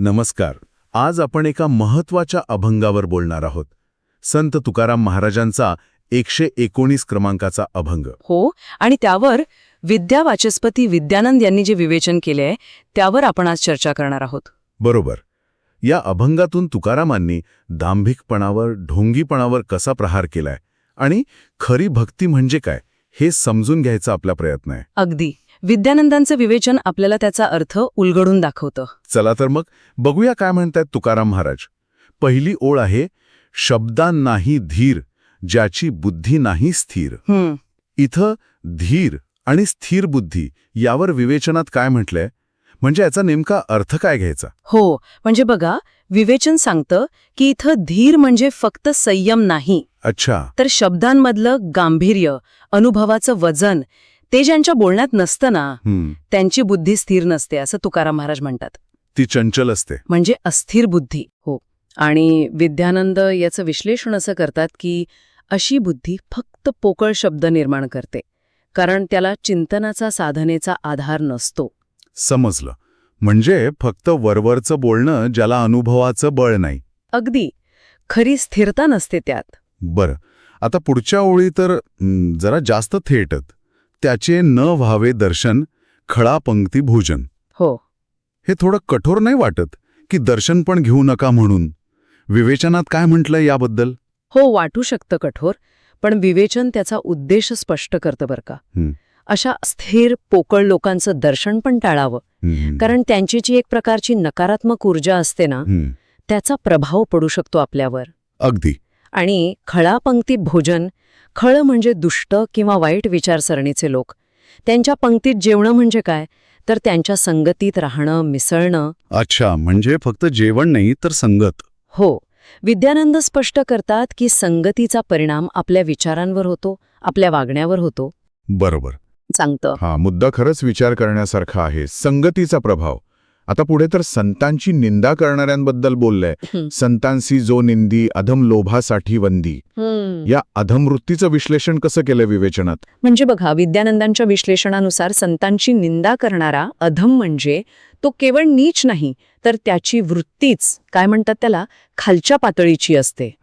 नमस्कार. आज आपण एका महत्त्वाच्या अभंगावर बोलणार आहोत. संत तुकाराम महाराजांचा एकशे एकोणीस क्रमांकाचा अभंग. हो आणि त्यावर विद्या वाचस्पती विद्यानंद यांनी जे विवेचन केले आहे त्यावर आपण आज चर्चा करणार आहोत. बरोबर. या अभंगातून तुकारामांनी दांभिकपणावर ढोंगीपणावर कसा प्रहार केलाय? आणि खरी भक्ती म्हणजे काय? हे समजून घ्यायचा आपला प्रयत्न आहे. अगदी. विद्यानंदांचं विवेचन आपल्याला त्याचा अर्थ उलगडून दाखवतं. चला तर मग बघूया काय म्हणतायत तुकाराम महाराज. पहिली ओळ आहे शब्दांनाही धीर ज्याची बुद्धी नाही स्थिर. इथं धीर आणि स्थिर बुद्धी यावर विवेचनात काय म्हटलंय? म्हणजे याचा नेमका अर्थ काय घ्यायचा? हो म्हणजे बघा विवेचन सांगतं की इथं धीर म्हणजे फक्त संयम नाही. अच्छा. तर शब्दांमधलं गांभीर्य अनुभवाचं वजन ते ज्यांच्या बोलण्यात नसतं ना त्यांची बुद्धी स्थिर नसते असं तुकाराम महाराज म्हणतात. ती चंचल असते. म्हणजे अस्थिर बुद्धी हो. आणि विद्यानंद याचं विश्लेषण असं करतात की अशी बुद्धी फक्त पोकळ शब्द निर्माण करते कारण त्याला चिंतनाचा साधनेचा आधार नसतो. समजलं. म्हणजे फक्त वरवरचं बोलणं ज्याला अनुभवाचं बळ नाही. अगदी. खरी स्थिरता नसते त्यात. बरं. आता पुढच्या ओळी तर जरा जास्त थेटत त्याचे न व्हावे दर्शन खळा पंक्ती भोजन. हो. हे थोडं कठोर नाही वाटत की दर्शन पण घेऊ नका म्हणून. विवेचनात काय म्हटलंय याबद्दल? हो वाटू शकतं कठोर पण विवेचन त्याचा उद्देश स्पष्ट करतं बरं का. अशा स्थिर पोकळ लोकांचं दर्शन पण टाळावं. कारण त्यांची जी एक प्रकारची नकारात्मक ऊर्जा असते ना त्याचा प्रभाव पडू शकतो आपल्यावर. अगदी. आणि खळापंक्ती भोजन खळ म्हणजे दुष्ट किंवा वाईट विचारसरणीचे लोक. त्यांच्या पंक्तीत जेवणं म्हणजे काय? तर त्यांच्या संगतीत राहणं मिसळणं. अच्छा म्हणजे फक्त जेवण नाही तर संगत. हो. विद्यानंद स्पष्ट करतात की संगतीचा परिणाम आपल्या विचारांवर होतो आपल्या वागण्यावर होतो. बरोबर. सांगतं. हा मुद्दा खरंच विचार करण्यासारखा आहे. संगतीचा प्रभाव. आता पुढे तर संतांची निंदा करणाऱ्यांबद्दल बोललंय. संतांसी जो निंदी अधम लोभासाठी वंदी. या अधमवृत्तीचं विश्लेषण कसं केलं विवेचनात? म्हणजे बघा विद्यानंदांच्या विश्लेषणानुसार संतांची निंदा करणारा अधम म्हणजे तो केवळ नीच नाही तर त्याची वृत्तीच काय म्हणतात त्याला? खालच्या पातळीची असते.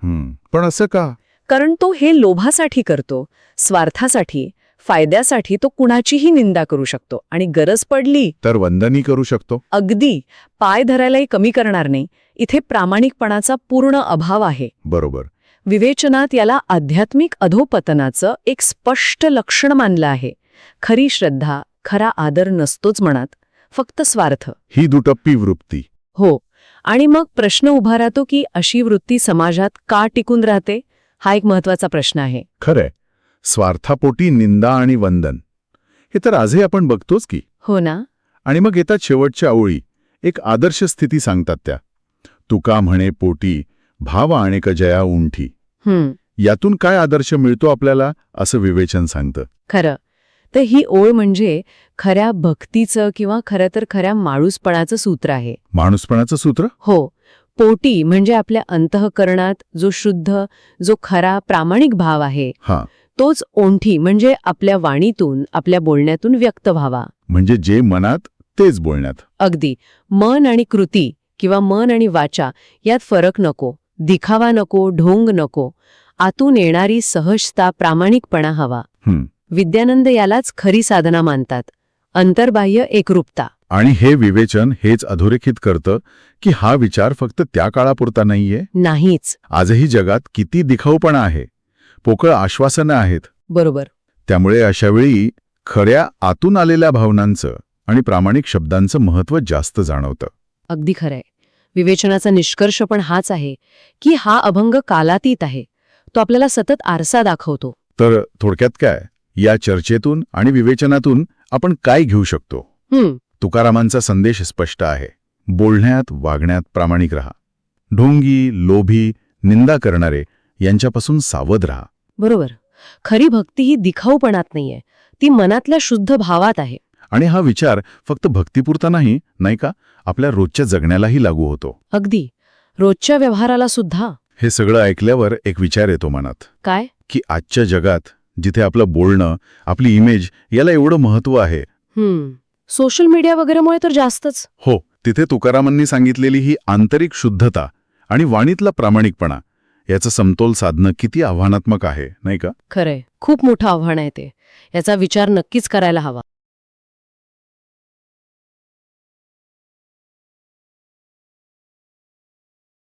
पण असं का? कारण तो हे लोभासाठी करतो स्वार्थासाठी फायद्यासाठी तो कुणाचीही निंदा करू शकतो. आणि गरज पडली तर वंदनी करू शकतो? अगदी पाय धरायलाही कमी करणार नाही. इथे प्रामाणिकपणाचा पूर्ण अभाव आहे. बरोबर. विवेचनात याला आध्यात्मिक अधोपतनाचं एक स्पष्ट लक्षण मानलं आहे. खरी श्रद्धा खरा आदर नसतोच मनात फक्त स्वार्थ. ही दुटप्पी वृत्ती. हो. आणि मग प्रश्न उभा राहतो की अशी वृत्ती समाजात का टिकून राहते? हा एक महत्त्वाचा प्रश्न आहे. खरंय. स्वार्थापोटी निंदा आणि वंदन. हे तर आजही आपण बघतोच की. हो ना. आणि मग येतात शेवटच्या ओळी. एक आदर्श स्थिती सांगतात त्या. तुका म्हणे पोटी भाव आणेक जया उंठी. यातून काय आदर्श मिळतो आपल्याला असं विवेचन सांगतं. खरं. तर ही ओळ म्हणजे खऱ्या भक्तीचं किंवा खरं तर खऱ्या माळूसपणाचं सूत्र आहे. माणूसपणाचं सूत्र? हो. पोटी म्हणजे आपल्या अंतःकरणात जो शुद्ध जो खरा प्रामाणिक भाव आहे. हा. तोच ओंठी म्हणजे आपल्या वाणीतून आपल्या बोलण्यातून व्यक्त व्हावा. म्हणजे जे मनात तेच बोलण्यात. अगदी. मन आणि कृती किंवा मन आणि वाचा यात फरक नको दिखावा नको ढोंग नको. आतून येणारी सहजता प्रामाणिकपणा हवा. विद्यानंद यालाच खरी साधना मानतात. अंतर्बाह्य एकरूपता. आणि हे विवेचन हेच अधोरेखित करतं की हा विचार फक्त त्या काळापुरता नाहीये? नाहीच. आजही जगात किती दिखाऊपणा आहे? पोकळ आश्वासनं आहेत. बरोबर. त्यामुळे अशावेळी खऱ्या आतून आलेल्या भावनांचं आणि प्रामाणिक शब्दांचं महत्त्व जास्त जाणवतं. अगदी खरंय. विवेचनाचा निष्कर्ष पण हाच आहे की हा अभंग कालातीत आहे. तो आपल्याला सतत आरसा दाखवतो. तर थोडक्यात काय? या चर्चेतून आणि विवेचनातून आपण काय घेऊ शकतो? तुकारामांचा संदेश स्पष्ट आहे. बोलण्यात वागण्यात प्रामाणिक रहा. ढोंगी लोभी निंदा करणारे यांच्यापासून सावध रहा. बरोबर. खरी भक्ती ही दिखाऊपणात नाहीये. ती मनातल्या शुद्ध भावात आहे. आणि हा विचार फक्त भक्तिपुरता नाही नाही का? आपल्या रोजच्या जगण्यालाही लागू होतो. अगदी. रोजच्या व्यवहाराला सुद्धा. हे सगळं ऐकल्यावर एक विचार येतो मनात. काय? की आजच्या जगात जिथे आपलं बोलणं आपली इमेज याला एवढं महत्त्व आहे. हम्म. सोशल मीडिया वगैरेमुळे तर जास्तच. हो तिथे तुकारामांनी सांगितलेली ही आंतरिक शुद्धता आणि वाणीतला प्रामाणिकपणा याचं समतोल साधणं किती आव्हानात्मक आहे नाही का? खरंय. खूप मोठं आव्हान आहे ते. याचा विचार नक्कीच करायला हवा.